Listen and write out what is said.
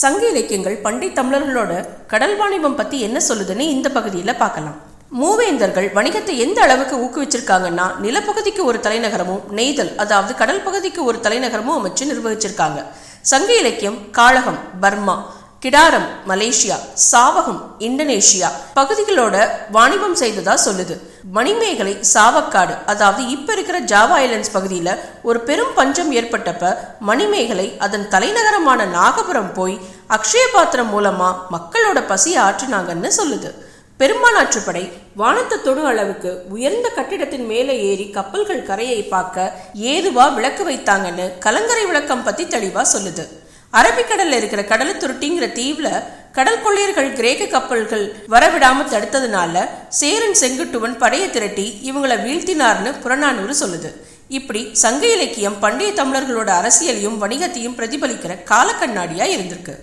சங்க இலக்கியங்கள் பண்டை தமிழர்களோட கடல் வாணிபம் பத்தி என்ன சொல்லுதுன்னு இந்த பகுதியில் பார்க்கலாம். மூவேந்தர்கள் வணிகத்தை எந்த அளவுக்கு ஊக்குவிச்சிருக்காங்கன்னா நிலப்பகுதிக்கு ஒரு தலைநகரமும் நெய்தல் அதாவது கடல் பகுதிக்கு ஒரு தலைநகரமும் அமைச்சு நிர்வகிச்சிருக்காங்க. சங்க இலக்கியம் Kazhagam Burma Kidaram Malaysia Savakam Indonesia பகுதிகளோட வாணிபம் செய்ததா சொல்லுது. மணிமேகலை சாவக்காடு அதாவது இப்ப இருக்கிற ஜாவா ஐலண்ட்ஸ் பகுதியில ஒரு பெரும் பஞ்சம் ஏற்பட்டப்ப மணிமேகலை அதன் தலைநகரமான நாகபுரம் போய் அக்ஷய பாத்திரம் மூலமா மக்களோட பசியை ஆற்றினாங்கன்னு சொல்லுது. பெரும்பாலாற்றுப்படை வானத்தை தொடு அளவுக்கு உயர்ந்த கட்டிடத்தின் மேலே ஏறி கப்பல்கள் கரையை பார்க்க ஏதுவா விளக்கு வைத்தாங்கன்னு கலங்கரை விளக்கம் பத்தி தெளிவா சொல்லுது. அரபிக்கடல்ல இருக்கிற கடலுத்துருட்டிங்கிற தீவுல கடல் கொள்ளையர்கள் கிரேக்க கப்பல்கள் வரவிடாம தடுத்ததுனால சேரன் செங்குட்டுவன் படையை திரட்டி இவங்கள வீழ்த்தினார்னு புறநானூறு சொல்லுது. இப்படி சங்க இலக்கியம் பண்டைய தமிழர்களோட அரசியலையும் வணிகத்தையும் பிரதிபலிக்கிற காலக்கண்ணாடியா இருந்திருக்கு.